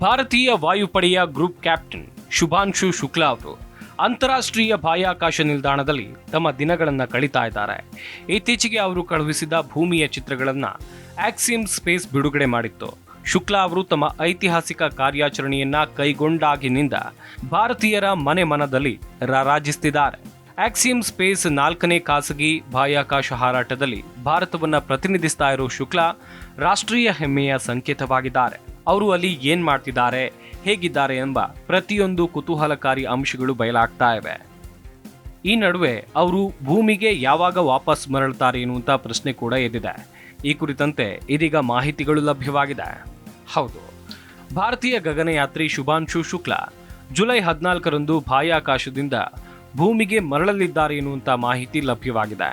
ಭಾರತೀಯ ವಾಯುಪಡೆಯ group captain Shubhanshu Shukla ಅವರು ಅಂತಾರಾಷ್ಟ್ರೀಯ ಬಾಹ್ಯಾಕಾಶ ನಿಲ್ದಾಣದಲ್ಲಿ ತಮ್ಮ ದಿನಗಳನ್ನು ಕಳೀತಾ ಇದ್ದಾರೆ. ಇತ್ತೀಚೆಗೆ ಅವರು ಕಳುಹಿಸಿದ ಭೂಮಿಯ ಚಿತ್ರಗಳನ್ನು ಆಕ್ಸಿಮ್ ಸ್ಪೇಸ್ ಬಿಡುಗಡೆ ಮಾಡಿತ್ತು. ಶುಕ್ಲಾ ಅವರು ತಮ್ಮ ಐತಿಹಾಸಿಕ ಕಾರ್ಯಾಚರಣೆಯನ್ನ ಕೈಗೊಂಡಾಗಿನಿಂದ ಭಾರತೀಯರ ಮನೆ ಮನದಲ್ಲಿ ರಾರಾಜಿಸುತ್ತಿದ್ದಾರೆ ಆಕ್ಸಿಯಂ ಸ್ಪೇಸ್ ನಾಲ್ಕನೇ ಖಾಸಗಿ ಬಾಹ್ಯಾಕಾಶ ಹಾರಾಟದಲ್ಲಿ ಭಾರತವನ್ನು ಪ್ರತಿನಿಧಿಸ್ತಾ ಇರೋ ಶುಕ್ಲಾ ರಾಷ್ಟ್ರೀಯ ಹೆಮ್ಮೆಯ ಸಂಕೇತವಾಗಿದ್ದಾರೆ. ಅವರು ಅಲ್ಲಿ ಏನ್ ಮಾಡ್ತಿದ್ದಾರೆ, ಹೇಗಿದ್ದಾರೆ ಎಂಬ ಪ್ರತಿಯೊಂದು ಕುತೂಹಲಕಾರಿ ಅಂಶಗಳು ಬಯಲಾಗ್ತಾ ಇವೆ. ಈ ನಡುವೆ ಅವರು ಭೂಮಿಗೆ ಯಾವಾಗ ವಾಪಸ್ ಮರಳುತ್ತಾರೆ ಎನ್ನುವಂಥ ಪ್ರಶ್ನೆ ಕೂಡ ಎದ್ದಿದೆ. ಈ ಕುರಿತಂತೆ ಇದೀಗ ಮಾಹಿತಿಗಳು ಲಭ್ಯವಾಗಿದೆ. ಹೌದು. ಭಾರತೀಯ ಗಗನಯಾತ್ರಿ ಶುಭಾಂಶು ಶುಕ್ಲಾ, ಜುಲೈ ಹದಿನಾಲ್ಕರಂದು ಬಾಹ್ಯಾಕಾಶದಿಂದ ಭೂಮಿಗೆ ಮರಳಲಿದ್ದಾರೆ ಎನ್ನುವಂಥ ಮಾಹಿತಿ ಲಭ್ಯವಾಗಿದೆ.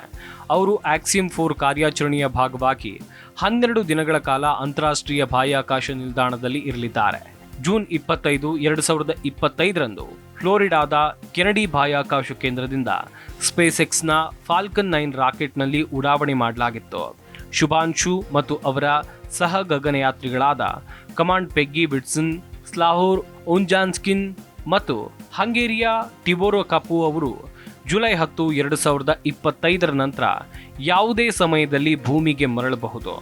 ಅವರು ಆಕ್ಸಿಮ್ ಫೋರ್ ಕಾರ್ಯಾಚರಣೆಯ ಭಾಗವಾಗಿ ಹನ್ನೆರಡು ದಿನಗಳ ಕಾಲ ಅಂತಾರಾಷ್ಟ್ರೀಯ ಬಾಹ್ಯಾಕಾಶ ನಿಲ್ದಾಣದಲ್ಲಿ ಇರಲಿದ್ದಾರೆ. ಜೂನ್ ಇಪ್ಪತ್ತೈದು, ಎರಡು ಸಾವಿರದ ಇಪ್ಪತ್ತೈದರಂದು ಫ್ಲೋರಿಡಾದ ಕೆನಡಿ ಬಾಹ್ಯಾಕಾಶ ಕೇಂದ್ರದಿಂದ ಸ್ಪೇಸ್ ಎಕ್ಸ್ನ ಫಾಲ್ಕನ್ ನೈನ್ ರಾಕೆಟ್ನಲ್ಲಿ ಉಡಾವಣೆ ಮಾಡಲಾಗಿತ್ತು. ಶುಭಾಂಶು ಮತ್ತು ಅವರ ಸಹ ಗಗನಯಾತ್ರಿಗಳಾದ ಕಮಾಂಡ್ ಪೆಗ್ಗಿ ಬಿಟ್ಸನ್ ಸ್ಲಾಹೋರ್ ಉಂಜಾನ್ಸ್ಕಿನ್ ಮತ್ತು ಹಂಗೇರಿಯ ಟಿಬೋರೋ ಕಪು ಅವರು ಜುಲೈ ಹತ್ತು, ಎರಡು ಸಾವಿರದ ಇಪ್ಪತ್ತೈದರ ನಂತರ ಯಾವುದೇ ಸಮಯದಲ್ಲಿ ಭೂಮಿಗೆ ಮರಳಬಹುದು.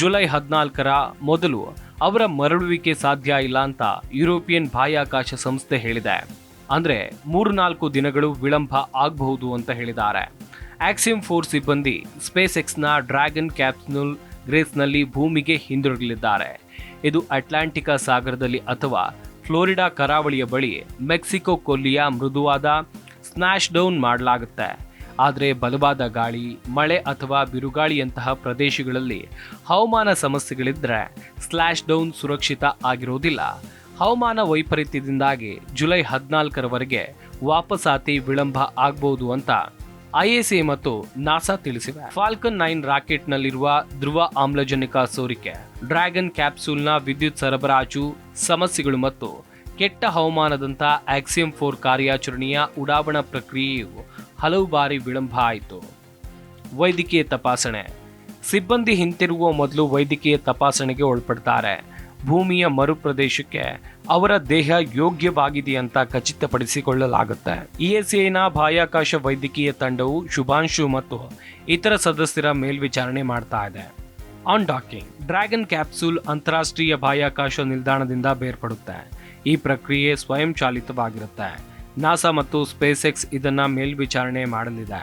ಜುಲೈ ಹದಿನಾಲ್ಕರ ಮೊದಲು ಅವರ ಮರಳುವಿಕೆ ಸಾಧ್ಯ ಇಲ್ಲ ಅಂತ ಯುರೋಪಿಯನ್ ಬಾಹ್ಯಾಕಾಶ ಸಂಸ್ಥೆ ಹೇಳಿದೆ. ಅಂದರೆ ಮೂರು ನಾಲ್ಕು ದಿನಗಳು ವಿಳಂಬ ಆಗಬಹುದು ಅಂತ ಹೇಳಿದ್ದಾರೆ. ಆಕ್ಸಿಮ್ ಫೋರ್ ಸಿಬ್ಬಂದಿ ಸ್ಪೇಸ್ ಎಕ್ಸ್ನ ಡ್ರ್ಯಾಗನ್ ಕ್ಯಾಪ್ಸ್ಯೂಲ್ ಗ್ರೇಸ್ನಲ್ಲಿ ಭೂಮಿಗೆ ಹಿಂದಿರುಗಲಿದ್ದಾರೆ. ಇದು ಅಟ್ಲಾಂಟಿಕಾ ಸಾಗರದಲ್ಲಿ ಅಥವಾ ಫ್ಲೋರಿಡಾ ಕರಾವಳಿಯ ಬಳಿ ಮೆಕ್ಸಿಕೋ ಕೊಲ್ಲಿಯ ಮೃದುವಾದ ಸ್ನ್ಯಾಶ್ ಡೌನ್ ಮಾಡಲಾಗುತ್ತೆ. ಆದರೆ ಬಲವಾದ ಗಾಳಿ, ಮಳೆ ಅಥವಾ ಬಿರುಗಾಳಿಯಂತಹ ಪ್ರದೇಶಗಳಲ್ಲಿ ಹವಾಮಾನ ಸಮಸ್ಯೆಗಳಿದ್ದರೆ ಸ್ಲ್ಯಾಶ್ ಡೌನ್ ಸುರಕ್ಷಿತ ಆಗಿರೋದಿಲ್ಲ. ಹವಾಮಾನ ವೈಪರೀತ್ಯದಿಂದಾಗಿ ಜುಲೈ ಹದಿನಾಲ್ಕರವರೆಗೆ ವಾಪಸಾತಿ ವಿಳಂಬ ಆಗಬಹುದು ಅಂತ ಐಎಸ್ಎ ಮತ್ತು ನಾಸಾ ತಿಳಿಸಿವೆ. ಫಾಲ್ಕನ್ ನೈನ್ ರಾಕೆಟ್ನಲ್ಲಿರುವ ಧ್ರುವ ಆಮ್ಲಜನಕ ಸೋರಿಕೆ, ಡ್ರ್ಯಾಗನ್ ಕ್ಯಾಪ್ಸೂಲ್ನ ವಿದ್ಯುತ್ ಸರಬರಾಜು, ಸಮಸ್ಯೆಗಳು ಮತ್ತು ಕೆಟ್ಟ ಹವಾಮಾನದಂಥ ಆಕ್ಸಿಯಂ ಫೋರ್ ಕಾರ್ಯಾಚರಣೆಯ ಉಡಾವಣಾ ಪ್ರಕ್ರಿಯೆಯು ಹಲವು ಬಾರಿ ವಿಳಂಬ ಆಯಿತು. ವೈದ್ಯಕೀಯ ತಪಾಸಣೆ. ಸಿಬ್ಬಂದಿ ಹಿಂತಿರುಗುವ ಮೊದಲು ವೈದ್ಯಕೀಯ ತಪಾಸಣೆಗೆ ಒಳಪಡ್ತಾರೆ. ಭೂಮಿಯ ಮರುಪ್ರದೇಶಕ್ಕೆ ಅವರ ದೇಹ ಯೋಗ್ಯವಾಗಿದೆಯಂತ ಖಚಿತಪಡಿಸಿಕೊಳ್ಳಲಾಗುತ್ತೆ. ಇಎಸ್ಎನ ಬಾಹ್ಯಾಕಾಶ ವೈದ್ಯಕೀಯ ತಂಡವು ಶುಭಾಂಶು ಮತ್ತು ಇತರ ಸದಸ್ಯರ ಮೇಲ್ವಿಚಾರಣೆ ಮಾಡ್ತಾ ಇದೆ. ಆನ್ ಡಾಕಿಂಗ್ ಡ್ರ್ಯಾಗನ್ ಕ್ಯಾಪ್ಸೂಲ್ ಅಂತಾರಾಷ್ಟ್ರೀಯ ಬಾಹ್ಯಾಕಾಶ ನಿಲ್ದಾಣದಿಂದ ಬೇರ್ಪಡುತ್ತೆ. ಈ ಪ್ರಕ್ರಿಯೆ ಸ್ವಯಂಚಾಲಿತವಾಗಿರುತ್ತೆ. ನಾಸಾ ಮತ್ತು ಸ್ಪೇಸ್ ಎಕ್ಸ್ ಇದನ್ನ ಮೇಲ್ವಿಚಾರಣೆ ಮಾಡಲಿದೆ.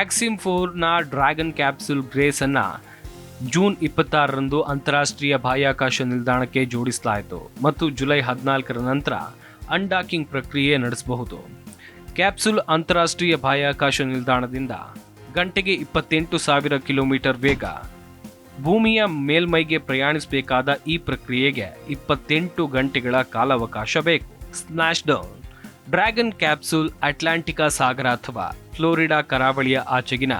ಆಕ್ಸಿಮ್ ಫೋರ್ನ ಡ್ರ್ಯಾಗನ್ ಕ್ಯಾಪ್ಸೂಲ್ ಗ್ರೇಸನ್ನು ಜೂನ್ ಇಪ್ಪತ್ತಾರರಂದು ಅಂತಾರಾಷ್ಟ್ರೀಯ ಬಾಹ್ಯಾಕಾಶ ನಿಲ್ದಾಣಕ್ಕೆ ಜೋಡಿಸಲಾಯಿತು ಮತ್ತು ಜುಲೈ ಹದಿನಾಲ್ಕರ ನಂತರ ಅನ್ಡಾಕಿಂಗ್ ಪ್ರಕ್ರಿಯೆ ನಡೆಸಬಹುದು. ಕ್ಯಾಪ್ಸುಲ್ ಅಂತಾರಾಷ್ಟ್ರೀಯ ಬಾಹ್ಯಾಕಾಶ ನಿಲ್ದಾಣದಿಂದ ಗಂಟೆಗೆ ಇಪ್ಪತ್ತೆಂಟು ಸಾವಿರ ಕಿಲೋಮೀಟರ್ ವೇಗ ಭೂಮಿಯ ಮೇಲ್ಮೈಗೆ ಪ್ರಯಾಣಿಸಬೇಕಾದ ಈ ಪ್ರಕ್ರಿಯೆಗೆ ಇಪ್ಪತ್ತೆಂಟು ಗಂಟೆಗಳ ಕಾಲಾವಕಾಶ ಬೇಕು. ಸ್ನ್ಯಾಶ್ ಡೌನ್ ಡ್ರ್ಯಾಗನ್ ಕ್ಯಾಪ್ಸೂಲ್ ಅಟ್ಲಾಂಟಿಕಾ ಸಾಗರ ಅಥವಾ ಫ್ಲೋರಿಡಾ ಕರಾವಳಿಯ ಆಚೆಗಿನ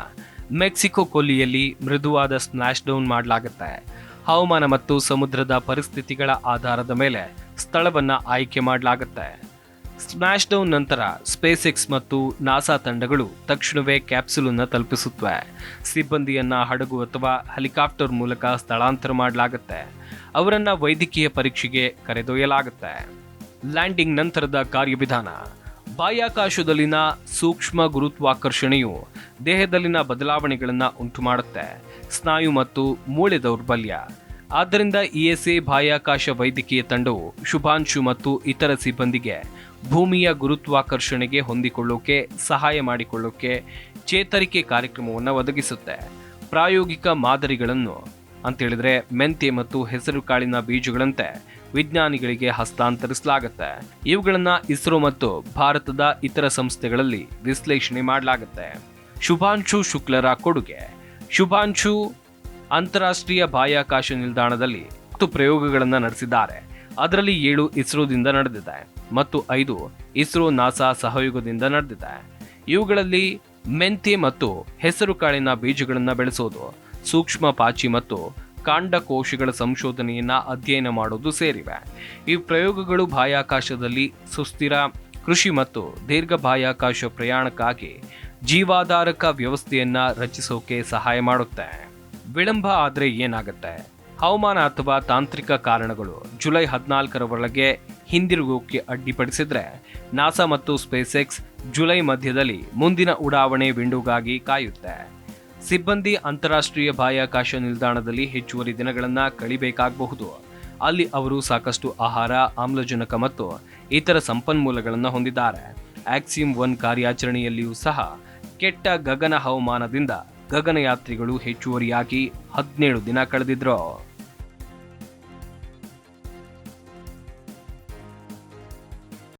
ಮೆಕ್ಸಿಕೋ ಕೊಲ್ಲಿಯಲ್ಲಿ ಮೃದುವಾದ ಸ್ನ್ಯಾಶ್ ಡೌನ್ ಮಾಡಲಾಗುತ್ತೆ. ಹವಾಮಾನ ಮತ್ತು ಸಮುದ್ರದ ಪರಿಸ್ಥಿತಿಗಳ ಆಧಾರದ ಮೇಲೆ ಸ್ಥಳವನ್ನು ಆಯ್ಕೆ ಮಾಡಲಾಗುತ್ತೆ. ಸ್ಮ್ಯಾಶ್ ಡೌನ್ ನಂತರ ಸ್ಪೇಸ್ ಎಕ್ಸ್ ಮತ್ತು ನಾಸಾ ತಂಡಗಳು ತಕ್ಷಣವೇ ಕ್ಯಾಪ್ಸುಲ್ ಅನ್ನು ತಲುಪಿಸುತ್ತವೆ. ಸಿಬ್ಬಂದಿಯನ್ನ ಹಡಗು ಅಥವಾ ಹೆಲಿಕಾಪ್ಟರ್ ಮೂಲಕ ಸ್ಥಳಾಂತರ ಮಾಡಲಾಗುತ್ತೆ. ಅವರನ್ನ ವೈದ್ಯಕೀಯ ಪರೀಕ್ಷೆಗೆ ಕರೆದೊಯ್ಯಲಾಗುತ್ತೆ. ಲ್ಯಾಂಡಿಂಗ್ ನಂತರದ ಕಾರ್ಯವಿಧಾನ. ಬಾಹ್ಯಾಕಾಶದಲ್ಲಿನ ಸೂಕ್ಷ್ಮ ಗುರುತ್ವಾಕರ್ಷಣೆಯು ದೇಹದಲ್ಲಿನ ಬದಲಾವಣೆಗಳನ್ನು ಉಂಟುಮಾಡುತ್ತೆ. ಸ್ನಾಯು ಮತ್ತು ಮೂಳೆ ದೌರ್ಬಲ್ಯ. ಆದ್ದರಿಂದ ಇಎಸ್ಎ ಬಾಹ್ಯಾಕಾಶ ವೈದ್ಯಕೀಯ ತಂಡವು ಶುಭಾಂಶು ಮತ್ತು ಇತರ ಸಿಬ್ಬಂದಿಗೆ ಭೂಮಿಯ ಗುರುತ್ವಾಕರ್ಷಣೆಗೆ ಹೊಂದಿಕೊಳ್ಳೋಕೆ, ಸಹಾಯ ಮಾಡಿಕೊಳ್ಳೋಕೆ ಚೇತರಿಕೆ ಕಾರ್ಯಕ್ರಮವನ್ನು ಒದಗಿಸುತ್ತೆ. ಪ್ರಾಯೋಗಿಕ ಮಾದರಿಗಳನ್ನು ಅಂತೇಳಿದ್ರೆ ಮೆಂತೆ ಮತ್ತು ಹೆಸರು ಕಾಳಿನ ಬೀಜಗಳಂತೆ ವಿಜ್ಞಾನಿಗಳಿಗೆ ಹಸ್ತಾಂತರಿಸಲಾಗುತ್ತೆ. ಇವುಗಳನ್ನು ಇಸ್ರೋ ಮತ್ತು ಭಾರತದ ಇತರ ಸಂಸ್ಥೆಗಳಲ್ಲಿ ವಿಶ್ಲೇಷಣೆ ಮಾಡಲಾಗುತ್ತೆ. ಶುಭಾಂಶು ಶುಕ್ಲರ ಕೊಡುಗೆ. ಶುಭಾಂಶು ಅಂತಾರಾಷ್ಟ್ರೀಯ ಬಾಹ್ಯಾಕಾಶ ನಿಲ್ದಾಣದಲ್ಲಿ ಹತ್ತು ಪ್ರಯೋಗಗಳನ್ನು ನಡೆಸಿದ್ದಾರೆ. ಅದರಲ್ಲಿ ಏಳು ಇಸ್ರೋದಿಂದ ನಡೆದಿದೆ ಮತ್ತು ಐದು ಇಸ್ರೋ ನಾಸಾ ಸಹಯೋಗದಿಂದ ನಡೆದಿದೆ. ಇವುಗಳಲ್ಲಿ ಮೆಂತೆ ಮತ್ತು ಹೆಸರು ಕಾಳಿನ ಬೀಜಗಳನ್ನು ಬೆಳೆಸೋದು, ಸೂಕ್ಷ್ಮ ಪಾಚಿ ಮತ್ತು ಕಾಂಡ ಕೋಶಗಳ ಸಂಶೋಧನೆಯನ್ನು ಅಧ್ಯಯನ ಮಾಡೋದು ಸೇರಿವೆ. ಈ ಪ್ರಯೋಗಗಳು ಬಾಹ್ಯಾಕಾಶದಲ್ಲಿ ಸುಸ್ಥಿರ ಕೃಷಿ ಮತ್ತು ದೀರ್ಘ ಬಾಹ್ಯಾಕಾಶ ಪ್ರಯಾಣಕ್ಕಾಗಿ ಜೀವಾಧಾರಕ ವ್ಯವಸ್ಥೆಯನ್ನು ರಚಿಸೋಕೆ ಸಹಾಯ ಮಾಡುತ್ತೆ. ವಿಳಂಬ ಆದರೆ ಏನಾಗುತ್ತೆ? ಹವಾಮಾನ ಅಥವಾ ತಾಂತ್ರಿಕ ಕಾರಣಗಳು ಜುಲೈ ಹದಿನಾಲ್ಕರ ಒಳಗೆ ಹಿಂದಿರುಗೋಕೆ ಅಡ್ಡಿಪಡಿಸಿದರೆ ನಾಸಾ ಮತ್ತು ಸ್ಪೇಸೆಕ್ಸ್ ಜುಲೈ ಮಧ್ಯದಲ್ಲಿ ಮುಂದಿನ ಉಡಾವಣೆ ವಿಂಡೋಗಾಗಿ ಕಾಯುತ್ತೆ. ಸಿಬ್ಬಂದಿ ಅಂತಾರಾಷ್ಟ್ರೀಯ ಬಾಹ್ಯಾಕಾಶ ನಿಲ್ದಾಣದಲ್ಲಿ ಹೆಚ್ಚುವರಿ ದಿನಗಳನ್ನು ಕಳಿಬೇಕಾಗಬಹುದು. ಅಲ್ಲಿ ಅವರು ಸಾಕಷ್ಟು ಆಹಾರ, ಆಮ್ಲಜನಕ ಮತ್ತು ಇತರ ಸಂಪನ್ಮೂಲಗಳನ್ನು ಹೊಂದಿದ್ದಾರೆ. ಆಕ್ಸಿಯಂ ಒನ್ ಕಾರ್ಯಾಚರಣೆಯಲ್ಲಿಯೂ ಸಹ ಕೆಟ್ಟ ಗಗನ ಹವಾಮಾನದಿಂದ ಗಗನಯಾತ್ರಿಗಳು ಹೆಚ್ಚುವರಿಯಾಗಿ ಹದಿನೇಳು ದಿನ ಕಳೆದಿದ್ರು.